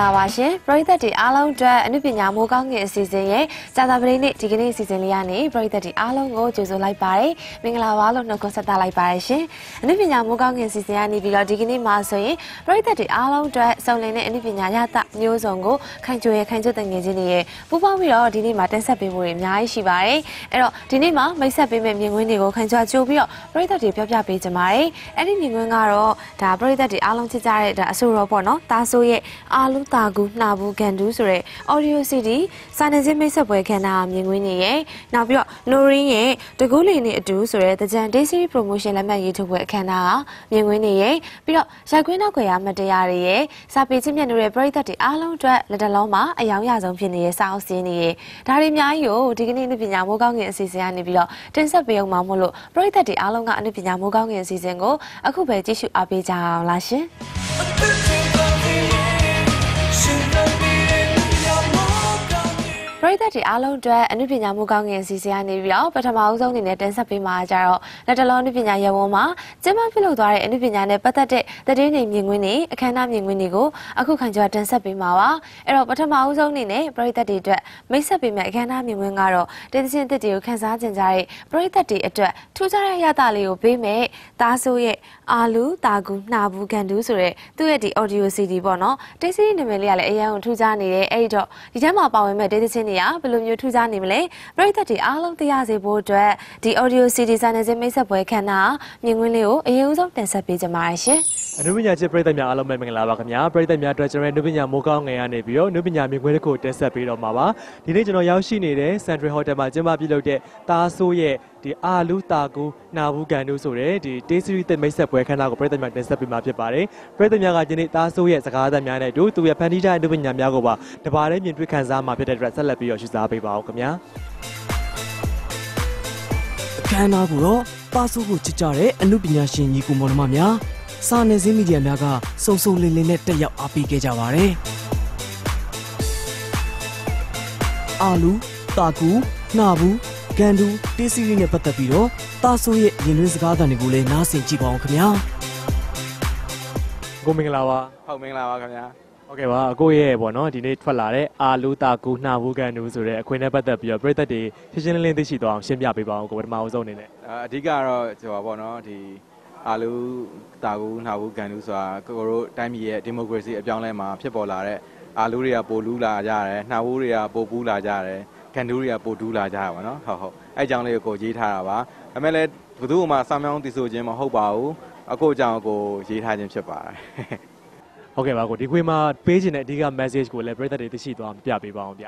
လာပါရှင်ပရိသတ်တွေအားလုံးအတွက်အနုပညာမိုးကောင်းငင်အစီအစဉ်ရဲ့စာသာပရိနေ့ဒီကနေ့အစီအစဉ်လေးကနေပရိသတ်တွေအားလုံးကိုကြိုဆိုလိုက်ပါတယ်မင်္ဂလာပါလို့နှုတ်ခွန်းဆက်သလိုက်ပါတယ်ရှင်အနုပညာမိုးကောင်းငင်အစီအစဉ်ကနေပြီးတော့ဒီကနေ့မှာဆိုရင်ပရိသတ်တွေအားလုံးအတွက်စုံလင်တဲ့အနုပညာရတမျိုးစုံကိုခိုင်ကြိုရဲ့ခိုင်ကြိုတငယ်ချင်းတွေရဲ့ပူးပေါင်းပြီးတော့ဒီနေ့မှာတင်ဆက်ပေးမှုတွေအများကြီးရှိပါတယ်အဲ့တော့ဒီနေ့မှာမိတ်ဆက်ပေးမယ့်မြင်ကွင်းတွေကိုခိုင်ကြိုကြိုပြီးတော့ပရိသတ်တွေပြောပြပေးကြပါတယ်အဲ့ဒီမြင်ကွင်းကတော့ဒါပရိသတ်တွေအားလုံးချစ်ကြတဲ့ဒါအဆိုတော်ပေါ့နော်တာဆိုရဲ့အာလူတာကူနှာဘူးကန်တူးဆိုတဲ့ audio CD စာနယ်ဇင်းမိတ်ဆက်ပွဲခန်းနာမြင်ကွင်းနေရဲ့နောက်ပြီးတော့ Norin ရဲ့တကူးလီနေအတူဆိုတဲ့တကြံ Day Series Promotion လက်မှတ်ရေးထိုးပွဲအခမ်းအနားမြင်ကွင်းနေရဲ့ပြီးတော့ရိုက်ကွင်းနောက်ခွေရမတရားတွေရဲ့စာပေချင်းမြတ်နိုးတဲ့ပရိသတ်တွေအားလုံးအတွက်လက်တလုံးမှာအယောင်ရဆုံးဖြစ်နေတဲ့စာအုပ်စင်းတွေရဲ့ဒါတွေအများကြီးကိုဒီကနေ့အနုပညာမိုးကောင်းငင်အစီအစဉ်ကနေပြီးတော့တင်ဆက်ပေးအောင်မှာမို့လို့ပရိသတ်တွေအားလုံးကအနုပညာမိုးကောင်းငင်အစီအစဉ်ကိုအခုပဲကြည့်ရှုအားပေးကြအောင်လားရှင် သတ်တွေအားလုံးအတွက်အနုပညာမှုကောင်းငင်စီစဉ်ရနေပြီးတော့ပထမအဆုံးအနေနဲ့တင်ဆက်ပေးမှာကြတော့လက်တလုံးအနုပညာရဝန်းမှာကျင်းပပြုလုပ်သွားတဲ့အနုပညာနဲ့ပတ်သက်တဲ့သတင်းတွေမြင်ကွင်းတွေအခမ်းအနားမြင်ကွင်းတွေကိုအခုခံကြတင်ဆက်ပေးမှာပါအဲ့တော့ပထမအဆုံးအနေနဲ့ပရိသတ်တွေအတွက်မိတ်ဆက်ပေးမယ့်အခမ်းအနားမြင်ကွင်းကတော့တင်းစင်တစ်တွေကိုခန်းစားကြင်ကြတဲ့ပရိသတ်တွေအတွက်ထူးခြားတဲ့ရတာလေးကိုပေးမယ်တားဆိုးရဲ့အာလူတာကူနှာဘူးကန်တူးဆိုတဲ့သူ့ရဲ့ဒီ audio CD ပေါ့နော်တိတ်စီနာမည်လေးကလည်းအရင်ကထူးခြားနေတယ်အဲ့ဒီတော့ဒီထဲမှာပါဝင်မဲ့ဒေသချင်းတွေကဘယ်လိုမျိုးထူးခြားနေမလဲပရိသတ်တွေအားလုံးသိရစေဖို့အတွက်ဒီ audio CD စာနယ်ဇင်းမိတ်ဆက်ပွဲခန်းနာမြင်ကွင်းလေးကိုအရင်ဦးဆုံးတင်ဆက်ပေးကြပါရရှင်အနုပညာချစ်ပရိသတ်များအားလုံးပဲမင်္ဂလာပါခင်ဗျာပရိသတ်များအတွက်ကျွန်တော်ရဲ့အနုပညာမိုးကောင်းငယ်ရနေပြီးတော့အနုပညာမြင်ကွင်းတစ်ခုတင်ဆက်ပေးတော့မှာပါဒီနေ့ကျွန်တော်ရောက်ရှိနေတဲ့ Central Hotel မှာကျင်းပပြုလုပ်တဲ့တားဆိုးရဲ့ ဒီအာလူတာကူနာဘူးကန်တို့ဆိုတဲ့ဒီ Day Series တဲ့မိတ်ဆက်ပွဲခန်းနာကိုပရိသတ်များတင်ဆက်ပေးမှာဖြစ်ပါတယ်ပရိသတ်များကဒီနေ့တားဆိုးရဲ့စကားသံများနဲ့တို့သူရဲ့ဖန်တီးထားတဲ့အနုပညာများကိုပါတပါးတည်းမြင်တွေ့ခံစားမှာဖြစ်တဲ့အတွက်ဆက်လက်ပြီးတော့ရှင်းစားပေးပါဦးခင်ဗျာအခမ်းအနားကိုတော့ပါဆိုးကိုချစ်ကြတဲ့အမှုပညာရှင်ညီကိုမောင်နှမများစာနယ်ဇင်းမီဒီယာများကစုံစုံလင်လင်နဲ့တက်ရောက်အားပေးခဲ့ကြပါတယ်။အာလူတာကူနှာဘူး ဂန်ဒူတေးစီရီနဲ့ပတ်သက်ပြီးတော့တာဆိုးရဲ့ရင်သွေးစကားသံတွေကိုလည်းနားဆင်ကြည့်ပါအောင်ခင်ဗျာကိုမင်္ဂလာပါဟုတ်မင်္ဂလာပါခင်ဗျာဟုတ်ကဲ့ပါအကိုရဲ့ပေါ့နော်ဒီနေ့ထွက်လာတဲ့အာလူတာကူနှာဘူးကန်တူဆိုတဲ့အခွင့်နဲ့ပတ်သက်ပြီးတော့ပြည်သက်တွေရှင်းရှင်းလင်းလင်းသိရှိသွားအောင်ရှင်းပြပေးပါအောင်ကိုပထမအဆုံးအနေနဲ့အအဓိကကတော့ကျွန်တော်ပေါ့နော်ဒီအာလူတာကူနှာဘူးကန်လူဆိုတာကိုကိုတို့တိုင်းပြည်ရဲ့ဒီမိုကရေစီအပြောင်းအလဲမှာဖြစ်ပေါ်လာတဲ့အာလူတွေကပိုလူးလာကြတယ်နှာဘူးတွေကပိုပူးလာကြတယ် ကန်ဒူးတွေကပိုဒူးလာကြတာပါနော်ဟုတ်ဟုတ်အဲအကြောင်းလေးကိုကိုရေးထားတာပါဒါပေမဲ့လည်းဘယ်သူမှစောင်းမြောင်းတည်ဆိုခြင်းမဟုတ်ပါဘူးအခုအကြောင်းကိုရေးထားခြင်းဖြစ်ပါတယ်ဟုတ်ကဲ့ပါကိုဒီခွေမှာပေးခြင်းတဲ့အဓိက message ကိုလည်းပြည်သက်တွေသိရှိသွားအောင်ပြပေးပါအောင်ဗျ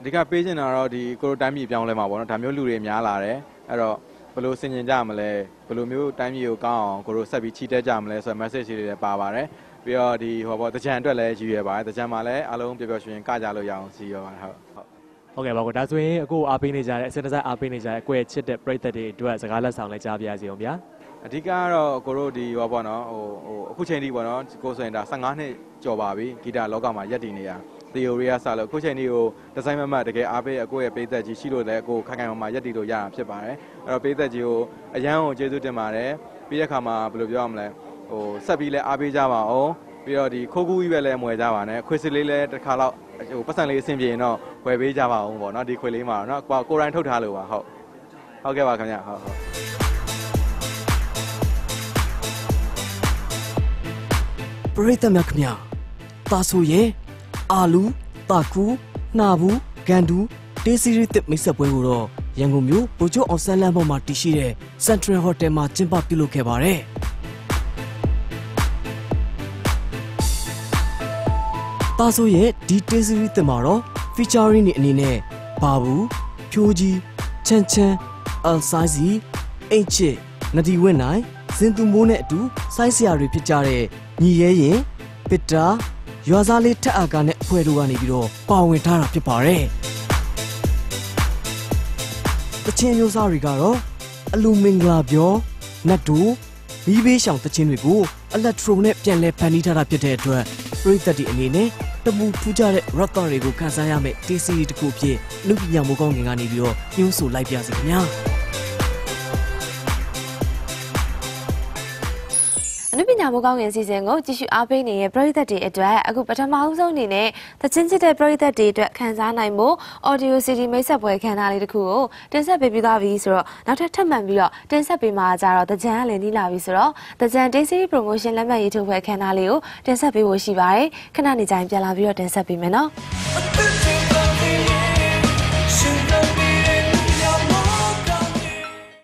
အဓိကပေးချင်တာတော့ဒီကိုတို့တိုင်းပြည်ပြောင်းလဲမှာပေါ့နော်ဒါမျိုးလူတွေများလာတယ်အဲ့တော့ဘယ်လိုဆင်ကျင်ကြမလဲဘယ်လိုမျိုးတိုင်းပြည်ကိုကောင်းအောင်ကိုတို့ဆက်ပြီးချီတက်ကြမလဲဆိုတဲ့ message တွေလည်းပါပါတယ်ပြီးတော့ဒီဟောပေါ့တကြံအတွက်လည်းရည်ရွယ်ပါတယ်တကြံမှာလည်းအားလုံးပျော်ပျော်ရွှင်ရွှင်ကကြလို့ရအောင်စီရောပါတယ်ဟုတ် ဟုတ်ဟုတ်ကဲ့ပါကိုဒါဆိုရင်အခုအားပေးနေကြတဲ့အစင်တစိုက်အားပေးနေကြတဲ့အကွဲချစ်တဲ့ပြည်သက်တွေအတွက်စကားလက်ဆောင်လည်းကြားပြရစီအောင်ဗျာအဓိကကတော့ကိုတို့ဒီဟောပေါ့နော်ဟိုဟိုအခုချိန်ထိပေါ့နော်ကိုဆိုရင်ဒါ15နှစ်ကျော်ပါပြီဂီတလောကမှာရက်တည်နေရ theory ကစလို့အခုချိန်ထိကိုဒီဇိုင်းမမတ်တကယ်အားပေးအကိုရဲ့ပေးသက်ကြီးရှိလို့လည်းအကိုခိုင်ခိုင်မာမာရက်တည်လို့ရတာဖြစ်ပါတယ်အဲ့တော့ပေးသက်ကြီးကိုအရန်ကိုကျေးဇူးတင်ပါတယ်ပြီးတဲ့အခါမှာဘယ်လိုပြောရမလဲဟိုဆက်ပြီးလဲအားပေးကြပါအောင် ပြီးတော့ဒီခိုးကူးကြီးပဲလဲမွယ်ကြပါနဲ့ခွေစစ်လေးလဲတစ်ခါတော့ဟိုပတ်စံလေးအဆင်ပြေရင်တော့ဝယ်ပေးကြပါအောင်ပေါ့နော်ဒီခွေလေးမှာနော်ကိုကိုရိုင်းထုတ်ထားလို့ပါဟုတ်ဟုတ်ကဲ့ပါခင်ဗျဟုတ်ဟုတ်ပရိသတ်များခင်ဗျာတာဆိုရဲ့အာလူတာကူနှာဘူးဂန်ဒူတေးစီရီတစ်မိတ်ဆက်ပွဲကိုတော့ရန်ကုန်မြို့ဗိုလ်ချုပ်အောင်ဆန်းလမ်းပေါ်မှာတည်ရှိတဲ့ Central Hotel မှာကျင်းပပြုလုပ်ခဲ့ပါတယ် တာဆိုရဲ့ဒီတေးစီရီတစ်မှာတော့ featuring အနေနဲ့ဘာဘူးဖြိုးကြီးချမ်းချမ်းအယ်ဆိုင်းစီအိတ်ချစ်နဒီဝင်းနိုင်ဇင်သူမိုးနဲ့အတူစိုင်းဆရာတွေဖြစ်ကြတဲ့ညီရဲရင်ပစ်တာရွာသားလေးထက်အာကနဲ့အဖွဲ့တို့ကနေပြီးတော့ပါဝင်ထားတာဖြစ်ပါတယ်။တချင်းမျိုးစားတွေကတော့အလူမင်္ဂလာပြောနတ်တူမီးဘေးရှောင်တချင်းတွေကိုအလက်ထရိုနဲ့ပြန်လဲဖန်တီးထားတာဖြစ်တဲ့အတွက် ပရိသတ်တွေအနေနဲ့တမူထူးကြတဲ့ rock တွေကိုခန်းစားရမယ့်တေးစီတစ်ခုအဖြစ်လူပညာမိုးကောင်းငင်ကနေပြီးတော့ညှိုးဆိုလိုက်ပြစီခင်ဗျာ။ ညာညာမိုးကောင်းငင်စီစဉ်ကိုကြည့်ရှုအားပေးနေတဲ့ပရိသတ်တွေအတွက်အခုပထမအဆုံးအနေနဲ့သချင်းချစ်တဲ့ပရိသတ်တွေအတွက်ခန်းစားနိုင်ဖို့ audio CD မိတ်ဆက်ပွဲခန်းသားလေးတစ်ခုကိုတင်ဆက်ပေးပြီးသားပြီဆိုတော့နောက်ထပ်ထပ်မံပြီးတော့တင်ဆက်ပေးမှာကြတော့တကြံကလည်းနီးလာပြီဆိုတော့တကြံ Day Series Promotion လက်မှတ်ရေးထိုးပွဲခန်းသားလေးကိုတင်ဆက်ပေးဖို့ရှိပါတယ်ခဏနေကြရင်ပြန်လာပြီးတော့တင်ဆက်ပေးမယ်နော်အသစ်